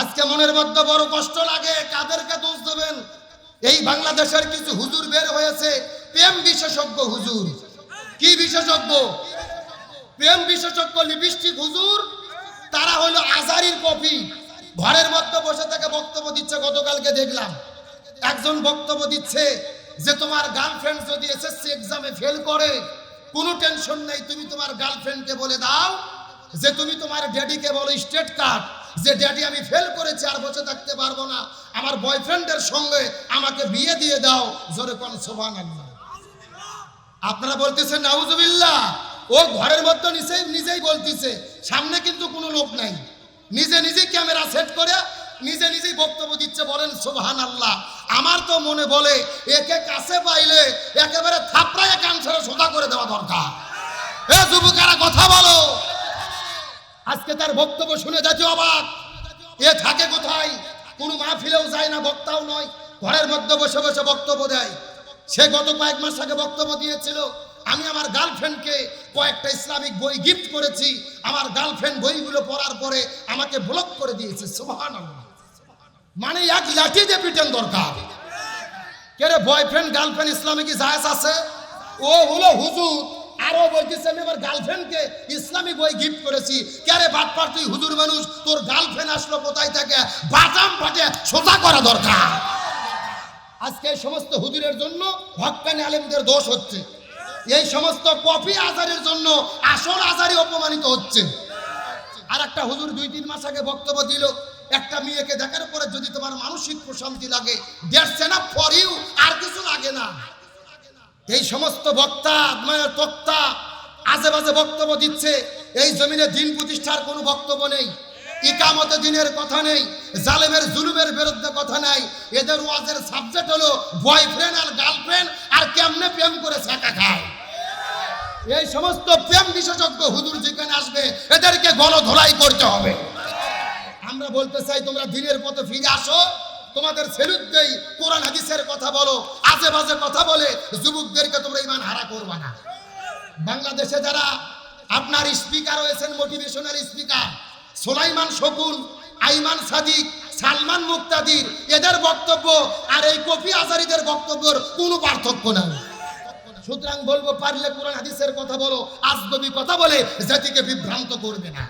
আজকে মনের মধ্যে বড় কষ্ট লাগে, কাদেরকে দোষ দেবেন? এই বাংলাদেশের কিছু হুজুর বের হয়েছে, প্রেম বিশেষজ্ঞ হুজুর। কি বিশেষজ্ঞ? প্রেম বিশেষজ্ঞ লিপস্টিক হুজুর, তারা হলো আজারির কপি। ঘরের মধ্যে বসে থেকে বক্তব্য দিচ্ছে, গতকালকে দেখলাম। একজন বক্তব্য দিচ্ছে যে, তোমার গার্লফ্রেন্ড যদি এসএসসি এক্সামে ফেল করে, কোনো টেনশন নেই, তুমি তোমার গার্লফ্রেন্ডকে বলে দাও যে, তুমি তোমার ড্যাডিকে বলো স্টেট কার্ড যে ড্যাডি আমি ফেল করেছি, আর বসে থাকতে পারব না। আমার বয়ফ্রেন্ডের সঙ্গে আমাকে বিয়ে দিয়ে দাও। জোরে কোন সোভান আপনারা বলতেছেন, নাউজুবিল্লাহ। ও ঘরের মধ্যে নিজেই নিজেই বলতেছে, সামনে কিন্তু কোনো লোক নাই। নিজে নিজেই ক্যামেরা সেট করে, নিজে নিজেই বক্তব্য দিচ্ছে, বলেন সুবহান আল্লাহ আমার তো মনে বলে, একে কাছে পাইলে একেবারে থাপড়ায় ছেড়ে সোজা করে দেওয়া দরকার। এ যুবকেরা, কথা বলো। আজকে তার বক্তব্য শুনে যাচ্ছে অবাক। এ থাকে কোথায়? কোনো মাহফিলেও যায় না, বক্তাও নয়। ঘরের মধ্যে বসে বসে বক্তব্য দেয়। সে গত কয়েক মাস আগে বক্তব্য দিয়েছিল, আমি আমার গার্লফ্রেন্ডকে কয়েকটা ইসলামিক বই গিফট করেছি। আমার গার্লফ্রেন্ড বইগুলো পড়ার পরে আমাকে ব্লক করে দিয়েছে। সুবহান মানে এক লাঠি দিয়ে পিটেন দরকার। কে রে বয়ফ্রেন্ড গার্লফ্রেন্ড ইসলামে কি আছে? ও হলো হুজুর। আরও বলতেছে, আমি আমার গার্লফ্রেন্ডকে ইসলামী বই গিফট করেছি। কে রে বাটপার, তুই হুজুর মানুষ? তোর গার্লফ্রেন্ড আসলো কোথায় থেকে? বাটাম ফাটে, সোজা করা দরকার। আজকে এই সমস্ত হুজুরের জন্য হক্কানি আলেমদের দোষ হচ্ছে। এই সমস্ত কফি আজারের জন্য আসল আজারি অপমানিত হচ্ছে। আর একটা হুজুর দুই, তিন মাস আগে বক্তব্য দিল, একটা মেয়েকে দেখার পরে যদি তোমার মানসিক প্রশান্তি লাগে দ্যাটস এনাফ ফর ইউ আর কিছু লাগে না। এই সমস্ত বক্তা তক্তা আজে বাজে বক্তব্য দিচ্ছে। এই জমিনে দিন প্রতিষ্ঠার কোনো বক্তব্য নেই। ইকামতে দিনের কথা নেই। জালেমের জুলুমের বিরুদ্ধে কথা নাই। এদের ওয়াজের সাবজেক্ট হলো বয়ফ্রেন্ড আর গার্লফ্রেন্ড আর কেমনে প্রেম করে ছেঁকা খায়। এই সমস্ত প্রেম বিশেষজ্ঞ হুজুর যেখানে আসবে, এদেরকে গণধোলাই করতে হবে। আমরা বলতে চাই, তোমরা দিনের পথে ফিরে আসো। তোমাদের সেলুট বাজে কথা বলে, যুবকদেরকে তোমরা ইমান হারা করবা না। বাংলাদেশে যারা আপনার স্পিকার হয়েছেন মোটিভেশনাল স্পিকার, সোলাইমান শকুন, আইমান সাদিক, সালমান মুক্তাদির, এদের বক্তব্য আর এই কফি আজারিদের বক্তব্যের কোনো পার্থক্য নাই। সুতরাং বলব, পারলে কোরআন হাদিসের কথা বলো, আজগবি কথা বলে, জাতিকে বিভ্রান্ত করবে না।